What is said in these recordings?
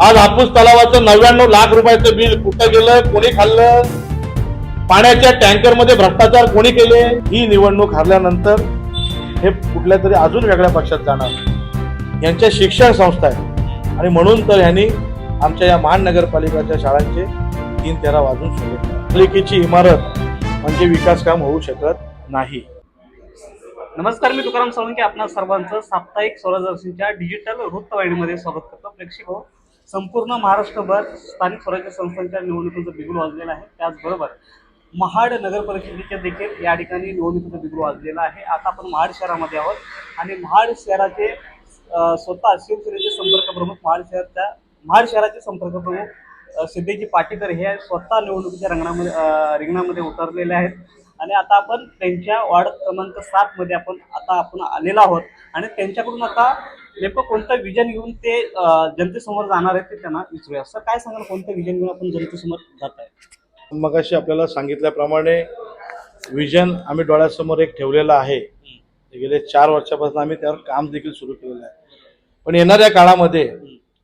आज हापूस तलावाचं नव्याण्णव लाख रुपयाचं बिल कुठं गेलं कोणी खाल्लं? पाण्याच्या टँकरमध्ये भ्रष्टाचार कोणी केले? ही निवडणूक हरल्यानंतर हे कुठल्या तरी अजून वेगळ्या पक्षात जाणार यांच्या शिक्षण संस्था आहेत. आणि म्हणून तर यांनी आमच्या या महानगरपालिकाच्या शाळांचे तीन तेरा वाजून सोडले पालिकेची इमारत म्हणजे विकास काम होऊ शकत नाही. नमस्कार मी तुकाराम साळुंके. आपल्या सर्वांचं साप्ताहिक स्वराजर्शींच्या डिजिटल वृत्तवाहिनीमध्ये स्वागत करतो. प्रेक्षक हो संपूर्ण महाराष्ट्रभर स्थानिक स्वराज्य संस्थांच्या निवडणुकीचं बिगुल वाजलेलं आहे. त्याचबरोबर महाड नगर परिषदेच्या देखील या ठिकाणी निवडणुकीचं बिगुल वाजलेलं आहे. आता आपण महाड शहरामध्ये आहोत आणि महाड शहराचे स्वतः शिवसेनेचे संपर्क प्रमुख महाड शहराच्या महाड शहराचे संपर्क प्रमुख सिद्धेजी पाटीकर हे स्वतः निवडणुकीच्या रंगणामध्ये रिंगणामध्ये उतरलेले आहेत. आणि आता आपण त्यांच्या वार्ड क्रमांक सातमध्ये आपण आता आपण आलेलो आहोत. आणि त्यांच्याकडून आता नेमकं कोणतं विजन घेऊन ते जनतेसमोर जाणार आहेत ते त्यांना विचारूया. सर काय सांगाल कोणतं विजन घेऊन आपण जनतेसमोर जात आहे? मगाशी आपल्याला सांगितल्याप्रमाणे विजन आम्ही डोळ्यासमोर एक ठेवलेलं आहे. गेले चार वर्षापासून आम्ही त्यावर काम देखील सुरू केलेलं आहे. पण येणाऱ्या काळामध्ये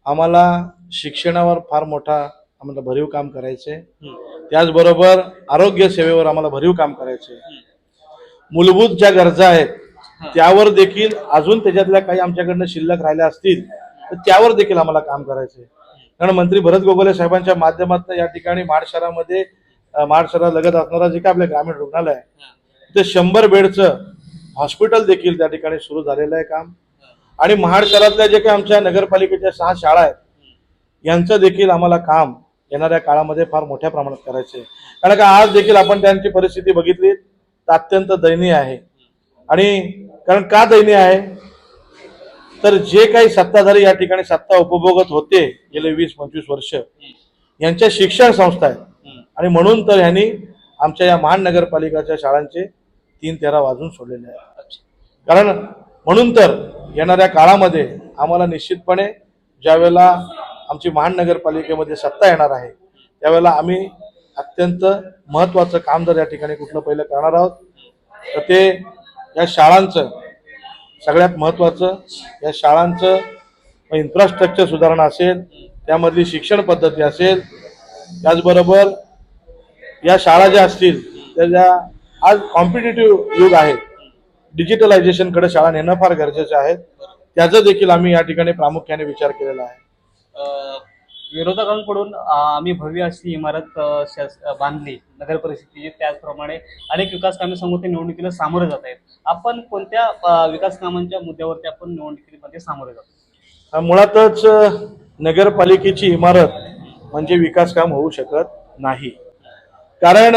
आम्हाला शिक्षणावर फार मोठा आम्हाला भरीव काम करायचे त्याचबरोबर आरोग्य सेवेवर आम्हाला भरीव काम करायचे मूलभूत ज्या गरजा आहेत त्यावर देखील अजून त्याच्यातल्या काही आमच्याकडनं शिल्लक राहिल्या असतील तर त्यावर देखील आम्हाला काम करायचे कारण मंत्री भरत गोगले साहेबांच्या माध्यमातून या ठिकाणी महाड शहरामध्ये महाड शहरालगत असणारा जे काय आपलं ग्रामीण रुग्णालय आहे ते शंभर बेडचं हॉस्पिटल देखील त्या ठिकाणी सुरू झालेलं आहे काम. आणि महाड शहरातल्या जे काही आमच्या नगरपालिकेच्या सहा शाळा आहेत यांचं देखील आम्हाला काम येणाऱ्या काळामध्ये फार मोठ्या प्रमाणात करायचे आहे. कारण का आज देखील आपण त्यांची परिस्थिती बघितली तर अत्यंत दयनीय आहे. आणि कारण का दयनीय आहे? तर जे काही सत्ताधारी या ठिकाणी सत्ता उपभोगत होते गेले वीस पंचवीस वर्ष यांच्या शिक्षण संस्था आहेत. आणि म्हणून तर यांनी आमच्या या महानगरपालिकाच्या शाळांचे तीन तेरा वाजून सोडलेले आहेत. कारण म्हणून तर येणाऱ्या काळामध्ये आम्हाला निश्चितपणे ज्यावेळेला आमची महानगरपालिकेमध्ये सत्ता येणार आहे त्यावेळेला आम्ही अत्यंत महत्त्वाचं काम जर या ठिकाणी कुठलं पहिलं करणार आहोत तर ते या शाळांचं सगळ्यात महत्त्वाचं या शाळांचं इन्फ्रास्ट्रक्चर सुधारणा असेल त्यामधली शिक्षण पद्धती असेल त्याचबरोबर या शाळा ज्या असतील त्या ज्या आज कॉम्पिटेटिव्ह युग आहे डिजिटलायझेशनकडे शाळा नेणं फार गरजेचं आहे. त्याचं देखील आम्ही या ठिकाणी प्रामुख्याने विचार केलेला आहे. विरोधकांकडून आम्ही भव्य अशी इमारत शास- बांधली नगर परिषदेची. त्याचप्रमाणे अनेक विकास कामे समोर ते निवडणुकीला सामोरे जात आहेत. आपण कोणत्या विकास कामांच्या मुद्द्यावरती आपण निवडणुकीमध्ये सामोरे जातो मुळातच नगरपालिकेची इमारत म्हणजे विकास काम होऊ शकत नाही. कारण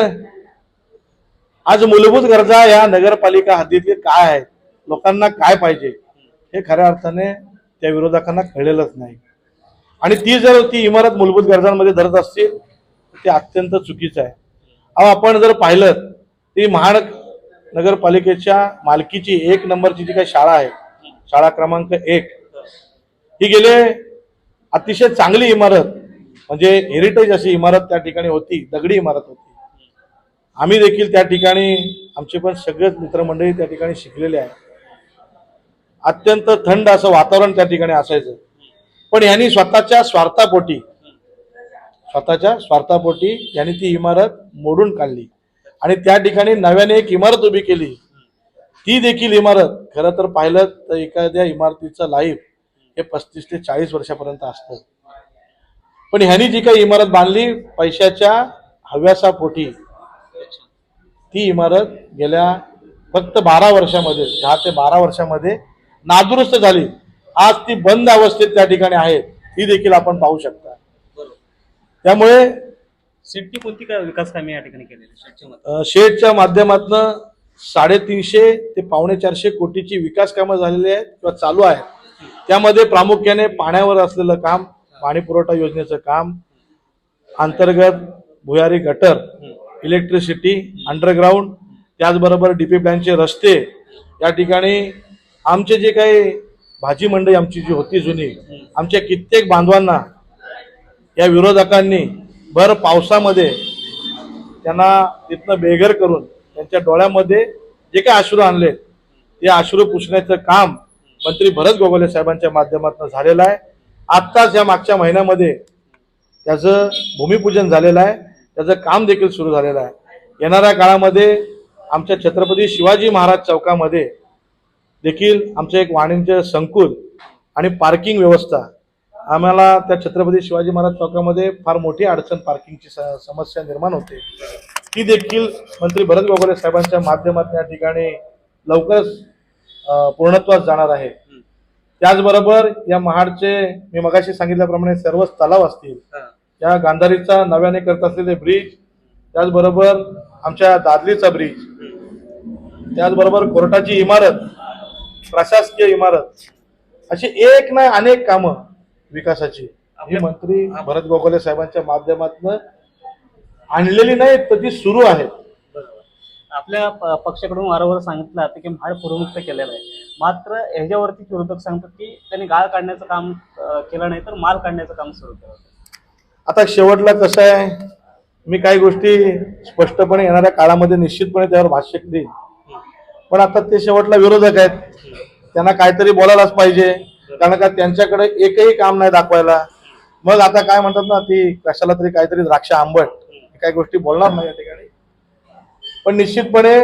आज मूलभूत गरजा या नगरपालिका हद्दीतले काय आहेत? लोकांना काय पाहिजे? हे खऱ्या अर्थाने त्या विरोधकांना कळलेलंच नाही. आणि ती जर ती इमारत मूलभूत गरजांमध्ये धरत असतील तर ते अत्यंत चुकीचं आहे. अहो आपण जर पाहिलं ती महाड नगरपालिकेच्या मालकीची एक नंबरची जी काही शाळा आहे शाळा क्रमांक एक ही गेले अतिशय चांगली इमारत म्हणजे हेरिटेज अशी इमारत त्या ठिकाणी होती दगडी इमारत होती. आम्ही देखील त्या ठिकाणी आमचे पण सगळेच मित्रमंडळी त्या ठिकाणी शिकलेले आहे अत्यंत थंड असं वातावरण त्या ठिकाणी असायचं. पण यांनी स्वतःच्या स्वार्थापोटी स्वतःच्या स्वार्थापोटी यांनी ती इमारत मोडून काढली. आणि त्या ठिकाणी नव्याने एक इमारत उभी केली. ती देखील इमारत खरं तर पाहिलं तर एखाद्या इमारतीचं लाईफ हे पस्तीस ते चाळीस वर्षापर्यंत असतं. पण ह्यांनी जी काही इमारत बांधली पैशाच्या हव्यासापोटी ती इमारत गेल्या फक्त बारा वर्षामध्ये दहा ते बारा वर्षामध्ये नादुरुस्त झाली. आज ती बंद अवस्थेत त्या ठिकाणी आहे ती देखील आपण पाहू शकता. त्यामुळे सिटची कोणती काय विकास कामे या ठिकाणी केलेली शेटच्या माध्यमातून साडेतीनशे ते पावणे चारशे कोटीची विकास कामं झालेली आहेत किंवा चालू आहेत. त्यामध्ये प्रामुख्याने पाण्यावर असलेलं काम पाणी पुरवठा योजनेचं काम अंतर्गत भुयारी गटर इलेक्ट्रिसिटी अंडरग्राऊंड त्याचबरोबर डीपी प्लॅनचे रस्ते या ठिकाणी आमचे जे काही भाजी मंडई आमची जी होती जुनी आमच्या कित्येक बांधवांना या विरोधकांनी भर पावसामध्ये त्यांना तिथनं बेघर करून त्यांच्या डोळ्यामध्ये जे काही अश्रू आणले ते अश्रू पुसण्याचं काम मंत्री भरत गोगले साहेबांच्या माध्यमातून झालेलं आहे. आत्ताच या मागच्या महिन्यामध्ये त्याचं भूमिपूजन झालेलं आहे. त्याचं काम देखील सुरू झालेलं आहे. येणाऱ्या काळामध्ये आमच्या छत्रपती शिवाजी महाराज चौकामध्ये देखील आमचं एक वाणिज्य संकुल आणि पार्किंग व्यवस्था. आम्हाला त्या छत्रपती शिवाजी महाराज चौकामध्ये फार मोठी अडचण पार्किंगची समस्या निर्माण होते. ती देखील मंत्री भरत गोगोले साहेबांच्या माध्यमातून या ठिकाणी लवकरच पूर्णत्वास जाणार आहे. त्याचबरोबर या महाडचे मी मगाशी सांगितल्याप्रमाणे सर्वच तलाव असतील या गांधारीचा नव्याने करत असलेले ब्रिज त्याचबरोबर आमच्या दादलीचा ब्रिज त्याचबरोबर कोर्टाची इमारत प्रशासकीय इमारत. अशी एक नाही अनेक कामं विकासाची. ही मंत्री भरत गोगोले साहेबांच्या माध्यमातून आणलेली नाही तर ती सुरू आहेत आपल्या पक्षाकडून वारंवार सांगितलं जातं की म्हाड पूर्वमुक्त केलेलं आहे. मात्र ह्याच्यावरती विरोधक सांगतात की त्यांनी गाळ काढण्याचं काम केलं नाही तर माल काढण्याचं काम सुरू केलं आता शेवटला कसं आहे? मी काही गोष्टी स्पष्टपणे येणाऱ्या काळामध्ये निश्चितपणे त्यावर भाष्य करीन. पण आता ते शेवटला विरोधक आहेत. त्यांना काहीतरी बोलायलाच पाहिजे. कारण का त्यांच्याकडे एकही काम नाही दाखवायला. मग आता काय म्हणतात ना ती कशाला तरी काहीतरी द्राक्ष आंबट हे काही गोष्टी बोलणार नाही या ठिकाणी. पण निश्चितपणे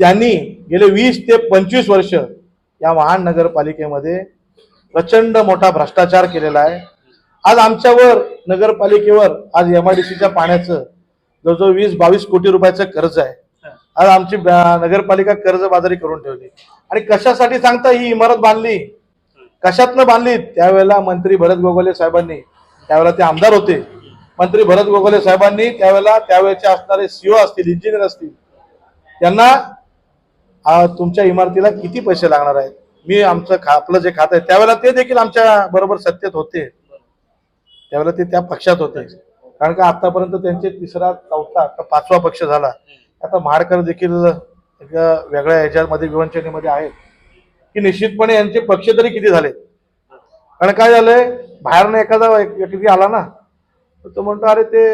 त्यांनी गेले वीस ते पंचवीस वर्ष या महानगरपालिकेमध्ये प्रचंड मोठा भ्रष्टाचार केलेला आहे. आज आमच्यावर नगरपालिकेवर आज एम आय डी सीच्या पाण्याचं जवळजवळ वीस बावीस कोटी रुपयाचं कर्ज आहे. आज आमची नगरपालिका कर्जबाजारी करून ठेवली. आणि कशासाठी सांगता ही इमारत बांधली? कशातनं बांधली? त्यावेळेला मंत्री भरत गोगोले साहेबांनी त्यावेळेला ते आमदार होते. मंत्री भरत गोगोले साहेबांनी त्यावेळेला त्यावेळेचे असणारे सीओ असतील इंजिनियर असतील त्यांना तुमच्या इमारतीला किती पैसे लागणार आहेत? मी आमचं खा आपलं जे खात आहे त्यावेळेला ते देखील आमच्या बरोबर सत्तेत होते. त्यावेळेला ते त्या पक्षात होते. कारण का आतापर्यंत त्यांचे तिसरा चौथा पाचवा पक्ष झाला. आता महाडकर देखील एक वेगळ्या ह्याच्यामध्ये विवंचनेमध्ये आहेत. की निश्चितपणे यांचे पक्ष तरी किती झाले? कारण काय झालंय? बाहेरनं एखादा एक- व्यक्ती आला ना तर तो म्हणतो अरे ते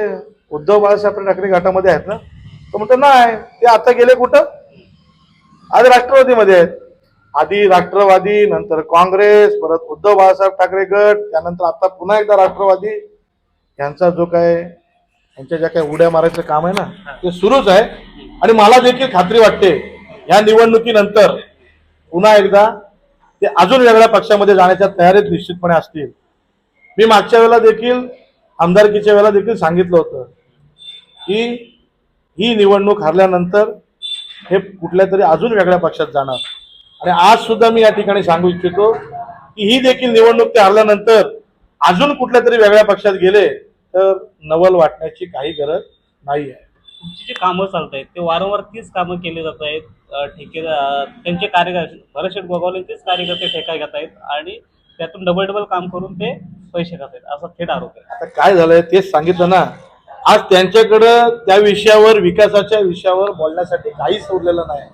उद्धव बाळासाहेब ठाकरे गटामध्ये आहेत ना. तो म्हणतो नाही ते आता गेले कुठं? आज राष्ट्रवादीमध्ये आहेत. आधी राष्ट्रवादी नंतर काँग्रेस परत उद्धव बाळासाहेब ठाकरे गट त्यानंतर आता पुन्हा एकदा राष्ट्रवादी. यांचा जो काय यांच्या ज्या काही उड्या मारायचं काम आहे ना ते सुरूच आहे. आणि मला देखील खात्री वाटते या निवडणुकीनंतर पुन्हा एकदा ते अजून वेगळ्या पक्षामध्ये जाण्याच्या तयारीत निश्चितपणे असतील. मी मागच्या वेळेला देखील आमदारकीच्या वेळेला देखील सांगितलं होतं की ही निवडणूक हरल्यानंतर हे कुठल्या तरी अजून वेगळ्या पक्षात जाणार. आणि आज सुद्धा मी या ठिकाणी सांगू इच्छितो की ही देखील निवडणूक ते हरल्यानंतर अजून कुठल्या तरी वेगळ्या पक्षात गेले तर नवल वाटण्याची काही गरज नाही आहे. तुमची जी कामं चालत आहेत ते वारंवार तीच कामं केली जात आहेत ठेकेदार त्यांचे कार्यकर्ते भरतशेठ गोगावलेंचेच कार्यकर्ते ठेका घेत आहेत आणि त्यातून डबल डबल काम करून ते पैसे खात आहेत असा थेट आरोप आहे. आता काय झालंय तेच सांगितलं ना. आज त्यांच्याकडं त्या विषयावर विकासाच्या विषयावर बोलण्यासाठी काहीच उरलेलं नाही.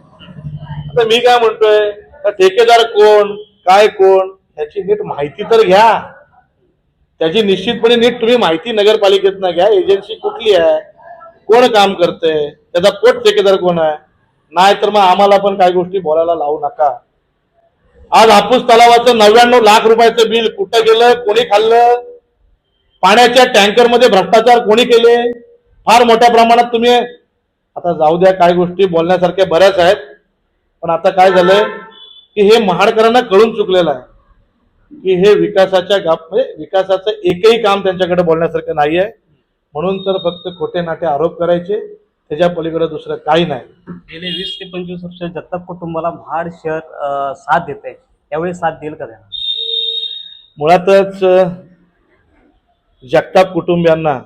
आता मी काय म्हणतोय ठेकेदार कोण काय कोण याची नीट माहिती तर घ्या. त्याची निश्चितपणे नीट तुम्ही माहिती नगरपालिकेतनं घ्या. एजन्सी कुठली आहे? कोण काम करतंय? त्याचा पोट ठेकेदार कोण आहे? नाही तर मग आम्हाला पण काही गोष्टी बोलायला लावू नका. आज हापूस तलावाचं नव्याण्णव लाख रुपयाचं बिल कुठं गेलं? कोणी खाल्लं? पाण्याच्या टँकरमध्ये भ्रष्टाचार कोणी केले? फार मोठ्या प्रमाणात तुम्ही आता जाऊ द्या काही गोष्टी बोलण्यासारख्या बऱ्याच आहेत. पण आता काय झालंय की हे महाडकरांना कळून चुकलेलं आहे. की हे विकासाच्या गाप म्हणजे विकासाचं एकही काम त्यांच्याकडे बोलण्यासारखं नाही आहे म्हणून तर फक्त खोटे नाटे आरोप करायचे. त्याच्या पलीकडे दुसरं काही नाही. गेले वीस ते पंचवीस वर्ष जगताप कुटुंबाला महाड शहर साथ देत आहे. त्यावेळी साथ देईल का त्यांना? मुळातच जगताप कुटुंबियांना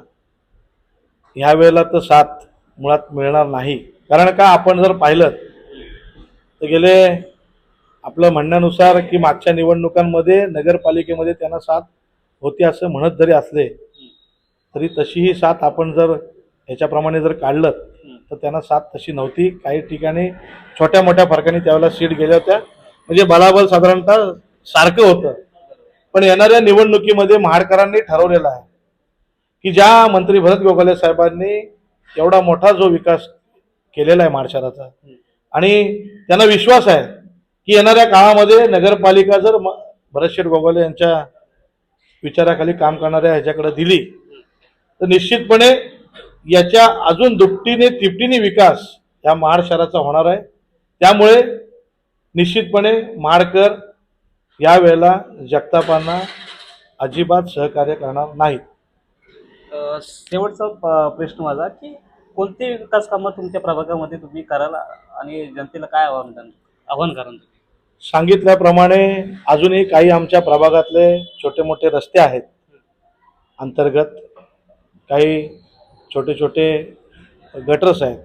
ह्या वेळेला तर साथ मुळात मिळणार नाही. कारण का आपण जर पाहिलं तर गेले आपलं म्हणण्यानुसार की मागच्या निवडणुकांमध्ये नगरपालिकेमध्ये त्यांना साथ होती असं म्हणत जरी असले तरी तशीही साथ आपण जर ह्याच्याप्रमाणे जर काढलं तर त्यांना साथ तशी नव्हती. काही ठिकाणी छोट्या मोठ्या फरकाने त्यावेळेला सीट गेल्या होत्या. म्हणजे बलाबल साधारणतः सारखं होतं. पण येणाऱ्या निवडणुकीमध्ये महाडकरांनी ठरवलेलं आहे की ज्या मंत्री भरत गोगाले साहेबांनी एवढा मोठा जो विकास केलेला आहे महाड शहराचा आणि त्यांना विश्वास आहे की येणाऱ्या काळामध्ये नगरपालिका जर म- भरतशेठ गोगाले यांच्या विचाराखाली काम करणाऱ्या ह्याच्याकडे दिली तर निश्चितपणे याच्या अजून दुपटीने तिपटीने विकास या महाड शहराचा होणार आहे. त्यामुळे निश्चितपणे महाडकर यावेळेला जगतापांना अजिबात सहकार्य करणार नाहीत. शेवटचा प- प्रश्न माझा की कोणती विकास कामं तुमच्या प्रभागामध्ये तुम्ही कराल आणि जनतेला काय आव्हान आव्हान कराल सांगितल्याप्रमाणे अजूनही काही आमच्या प्रभागातले छोटे मोठे रस्ते आहेत. अंतर्गत काही छोटे छोटे गटर्स आहेत.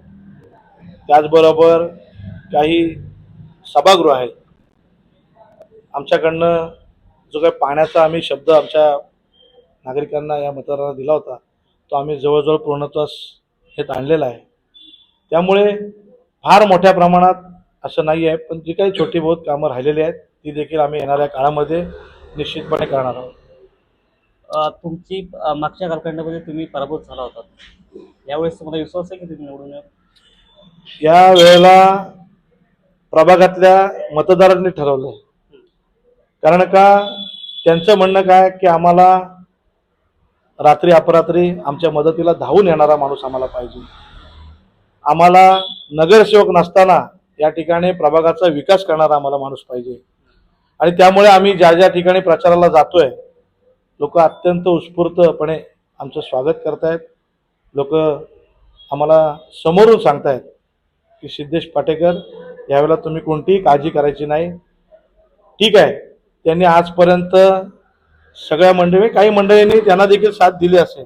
त्याचबरोबर काही सभागृह आहेत. आमच्याकडनं जो काही पाण्याचा आम्ही शब्द आमच्या नागरिकांना या मतदारांना दिला होता तो आम्ही जवळजवळ पूर्णत्वास हे आणलेला आहे. त्यामुळे फार मोठ्या प्रमाणात असं नाही आहे पण जी काही छोटी बहुत कामं राहिलेली आहेत ती देखील आम्ही येणाऱ्या काळामध्ये निश्चितपणे करणार आहोत. तुमची मागच्या कालखंडामध्ये तुम्ही पराभूत झाला होता. यावेळेस तुम्हाला विश्वास आहे की तुम्ही निवडून? या वेळेला प्रभागातल्या मतदारांनी ठरवलं कारण का त्यांचं म्हणणं काय की आम्हाला रात्री अपरात्री आमच्या मदतीला धावून येणारा माणूस आम्हाला पाहिजे. आम्हाला नगरसेवक नसताना या ठिकाणी प्रभागाचा विकास करणारा आम्हाला माणूस पाहिजे. आणि त्यामुळे आम्ही ज्या ज्या ठिकाणी प्रचाराला जातोय लोक अत्यंत उत्स्फूर्तपणे आमचं स्वागत करतायत. लोक आम्हाला समोरून सांगतायत की सिद्धेश पाटेकर यावेळेला तुम्ही कोणतीही काळजी करायची नाही. ठीक आहे त्यांनी आजपर्यंत सगळ्या मंडळी काही मंडळींनी त्यांना देखील साथ दिली असेल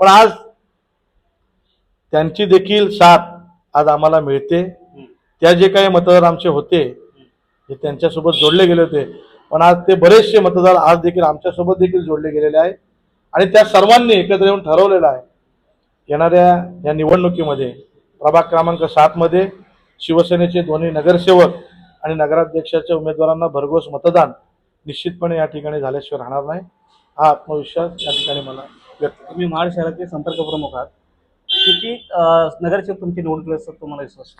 पण आज त्यांची देखील साथ आज आम्हाला मिळते. त्या जे काही मतदार आमचे होते जे त्यांच्यासोबत जोडले गेले होते. पण आज ते बरेचसे मतदार आज देखील आमच्यासोबत देखील जोडले गेलेले आहे आणि त्या सर्वांनी एकत्र येऊन ठरवलेलं आहे. येणाऱ्या या निवडणुकीमध्ये प्रभाग क्रमांक सातमध्ये शिवसेनेचे दोन्ही नगरसेवक आणि नगराध्यक्षाच्या उमेदवारांना भरघोस मतदान निश्चितपणे या ठिकाणी झाल्याशिवाय राहणार नाही. हा आत्मविश्वास या ठिकाणी मला व्यक्त तुम्ही महाड शहराचे संपर्क प्रमुख आहात. किती नगरसेवक तुमची निवडणूक असतात तुम्हाला विश्वास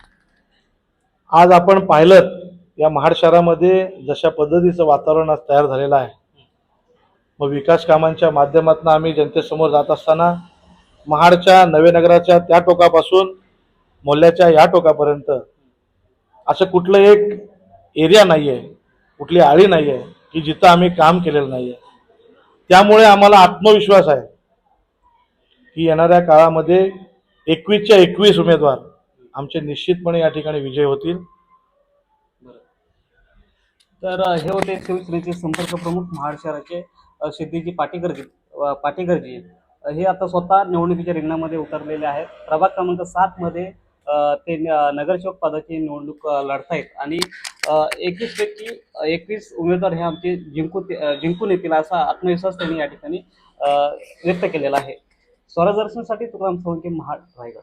आज आपण पाहिलं या महाड शहरामध्ये जशा पद्धतीचं वातावरण आज तयार झालेलं आहे. मग विकास कामांच्या माध्यमातून आम्ही जनतेसमोर जात असताना महाडच्या नवे नगराच्या त्या टोकापासून मोल्याच्या या टोकापर्यंत असं कुठलं एक एरिया नाही आहे कुठली आळी नाही आहे की जिथं आम्ही काम केलेलं नाही आहे त्यामुळे आम्हाला आत्मविश्वास आहे की येणाऱ्या काळामध्ये एकवीसच्या एकवीस उमेदवार आमचे निश्चितपणे या ठिकाणी विजय होतील. तर हे होते शिवसेनेचे संपर्क प्रमुख महाड शहराचे सिद्धीजी पाटीकरजी पाटीकरजी. हे आता स्वतः निवडणुकीच्या रिंगणामध्ये उतरलेले आहेत. प्रभाग क्रमांक सातमध्ये ते नगरसेवक पदाची निवडणूक अ, लढतायत. आणि एकवीस व्यक्ती एकवीस उमेदवार हे आमचे जिंकून जिंकून येतील असा आत्मविश्वास त्यांनी या ठिकाणी व्यक्त केलेला आहे. स्वराजदर्शनसाठी तुकाराम सोळंकी महाड रायगड.